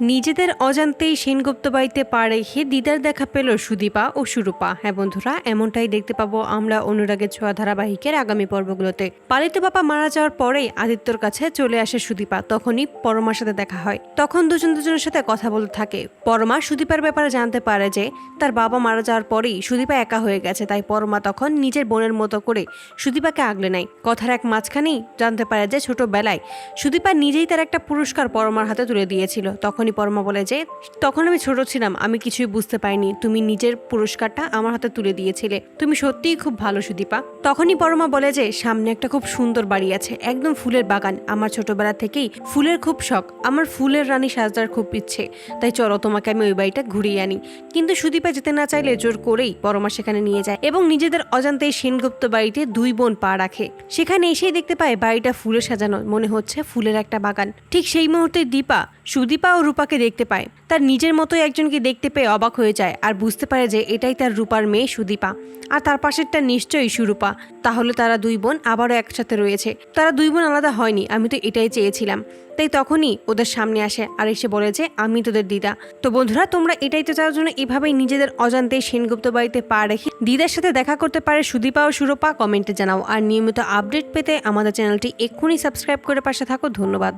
নিজেদের অজান্তেই সেনগুপ্ত বাড়িতে পা রেখে দিদার দেখা পেল সুদীপা ও সুরূপা। হ্যাঁ বন্ধুরা, এমনটাই দেখতে পাবো আমরা অনুরাগের ছোঁয়া ধারাবাহিকের আগামী পর্বগুলোতে। পালিত বাবা মারা যাওয়ার পরেই আদিত্যর কাছে চলে আসে সুদীপা, তখনই পরমার সাথে দেখা হয়। তখন দুজন দুজনের সাথে কথা বলতে থাকে। পরমা সুদীপার ব্যাপারে জানতে পারে যে, তার বাবা মারা যাওয়ার পরেই সুদীপা একা হয়ে গেছে, তাই পরমা তখন নিজের বোনের মতো করে সুদীপাকে আগলে নেয়। কথার এক মাঝখানেই জানতে পারে যে, ছোটবেলায় সুদীপা নিজেই তার একটা পুরস্কার পরমার হাতে তুলে দিয়েছিল। তখনই পরমা বলে যে, তখন আমি ছোট ছিলাম, আমি কিছুই বুঝতে পারিনি। তুমি নিজের পুরস্কারটা আমার হাতে তুলে দিয়েছিলে। তুমি সত্যিই খুব ভালো, সুদীপা। তখনই পরমা বলে যে, সামনে একটা খুব সুন্দর বাড়ি আছে, একদম ফুলের বাগান। আমার ছোটবেলা থেকেই ফুলের খুব শখ। আমার ফুলের রানী সাজদার খুব ইচ্ছে। তাই চলো, তোমাকে আমি ওই বাড়িটা ঘুরিয়ে আনি। কিন্তু সুদীপা যেতে না চাইলে জোর করেই পরমা সেখানে নিয়ে যায় এবং নিজেদের অজান্তেই সেনগুপ্ত বাড়িতে দুই বোন পা রাখে। সেখানে এসেই দেখতে পায় বাড়িটা ফুলে সাজানো, মনে হচ্ছে ফুলের একটা বাগান। ঠিক সেই মুহূর্তে দীপা সুদীপা ও রূপাকে দেখতে পায়। তার নিজের মতোই একজনকে দেখতে পেয়ে অবাক হয়ে যায় আর বুঝতে পারে যে এটাই তার রূপার মেয়ে সুদীপা। আর তার পাশেরটা নিশ্চয়ই সুরূপা। তাহলে তারা দুই বোন আবারও একসাথে রয়েছে। তারা দুই বোন আলাদা হয়নি, আমি তো এটাই চেয়েছিলাম। তাই তখনই ওদের সামনে আসে আর এসে বলে যে, আমি তোদের দিদা। তো বন্ধুরা, তোমরা এটাই তো চাওয়ার জন্য এভাবেই নিজেদের অজান্তে সেনগুপ্ত বাড়িতে পা রেখে দিদার সাথে দেখা করতে পারে সুদীপা ও সুরূপা, কমেন্টে জানাও। আর নিয়মিত আপডেট পেতে আমাদের চ্যানেলটি এক্ষুনি সাবস্ক্রাইব করে পাশে থাকো। ধন্যবাদ।